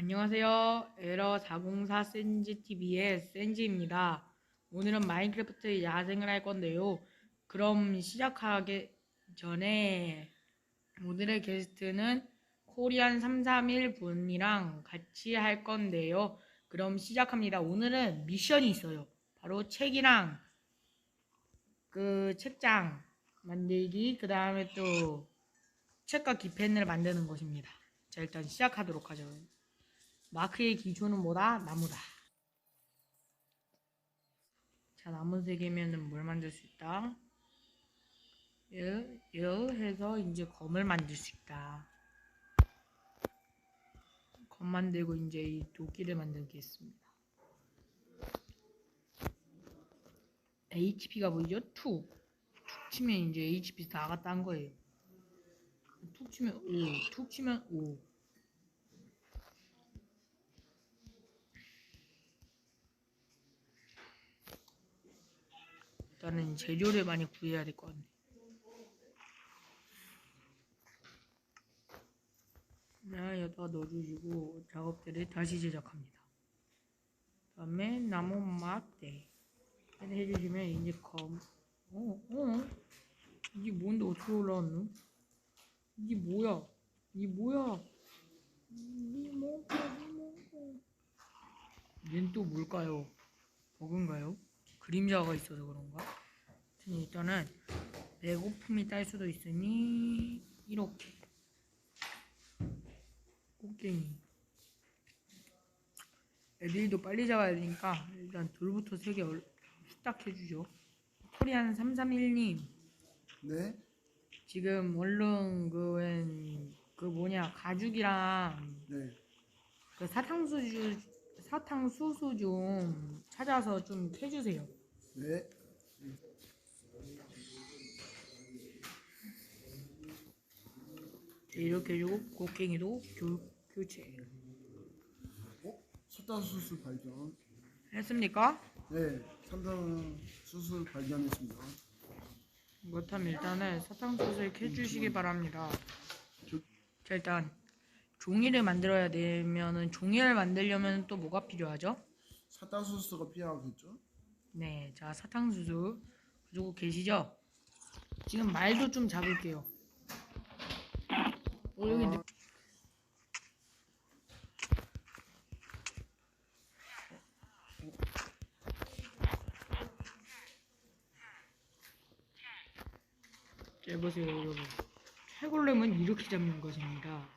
안녕하세요. 에러 404 센지 TV의 센지입니다. 오늘은 마인크래프트 야생을 할 건데요. 그럼 시작하기 전에 오늘의 게스트는 코리안 331 분이랑 같이 할 건데요. 그럼 시작합니다. 오늘은 미션이 있어요. 바로 책이랑 그 책장 만들기, 그 다음에 또 책과 기펜을 만드는 것입니다. 자, 일단 시작하도록 하죠. 마크의 기초는 뭐다? 나무다. 자, 나무 세 개면은 뭘 만들 수 있다? 여, 여 해서 이제 검을 만들 수 있다. 검 만들고 이제 이 도끼를 만들겠습니다. HP가 보이죠? 툭. 툭 치면 이제 HP 나갔다는 거예요. 툭 치면 5, 툭 치면 5. 일단은 재료를 많이 구해야 될 것 같네. 자, 여기다가 넣어주시고 작업들을 다시 제작합니다. 다음에 나무 막대 해주시면 이제 검. 어, 어? 이게 뭔데 어떻게 올라왔노? 이게 뭐야? 이게 뭐야? 이게 뭐야? 얘는 또 뭘까요? 버그인가요? 그림자가 있어서 그런가? 일단은 배고픔이 딸 수도 있으니 이렇게 꽃갱이 애들도 빨리 잡아야 되니까 일단 돌부터 세 개 후딱 해주죠 코리안 331님 네? 지금 얼른 그, 웬, 그 뭐냐 가죽이랑 네. 그 사탕수수 사탕수수 좀 찾아서 좀 해주세요. 네. 이렇게 해주고 곡괭이도 교, 교체 어? 첨단 수술 발견. 했습니까? 네. 첨단 수술 발견했습니다. 그렇다면 일단은 사탕수수를 해주시기 바랍니다. 저- 자 일단 종이를 만들어야 되면은 종이를 만들려면 또 뭐가 필요하죠? 수술가 필요하겠죠? 네, 자 사탕수수 가지고 계시죠? 지금 말도 좀 잡을게요. 어, 여기 자, 보세요, 여러분. 해골렘은 이렇게 잡는 것입니다.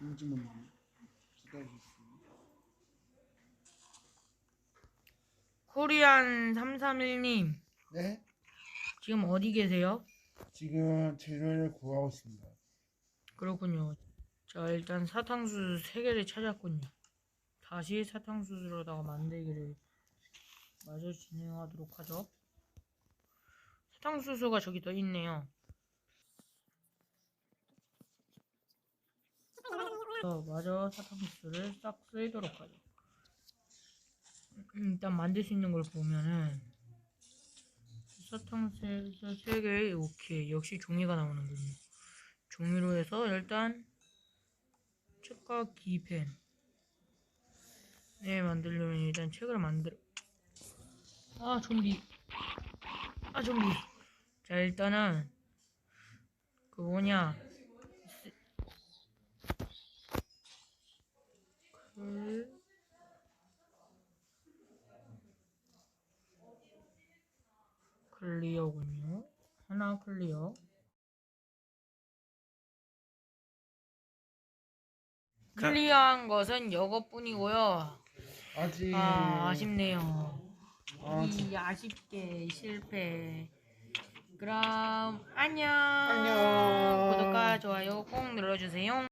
잠시만요. 기다려주세요. 코리안 331님, 네? 지금 어디 계세요? 지금 재료를 구하고 있습니다. 그렇군요. 자, 일단 사탕수수 3개를 찾았군요. 다시 사탕수수로다가 만들기를 마저 진행하도록 하죠. 사탕수수가 저기 더 있네요. 어, 마저 사탕수수를 싹 쓰도록 하죠. 음, 일단 만들 수 있는 걸 보면은 사탕수수 3개 오케이. 역시 종이가 나오는군요. 종이로 해서 일단 책과 기펜. 네 만들려면 일단 책을 만들어 아 좀비. 아 좀비. 자 일단은 그 뭐냐. 글 클리어군요 하나 클리어 클리어한 것은 이것뿐이고요. 아직 아, 아쉽네요. 아, 이 아쉽게 실패. 그럼 안녕. 안녕. 구독과 좋아요 꼭 눌러주세요.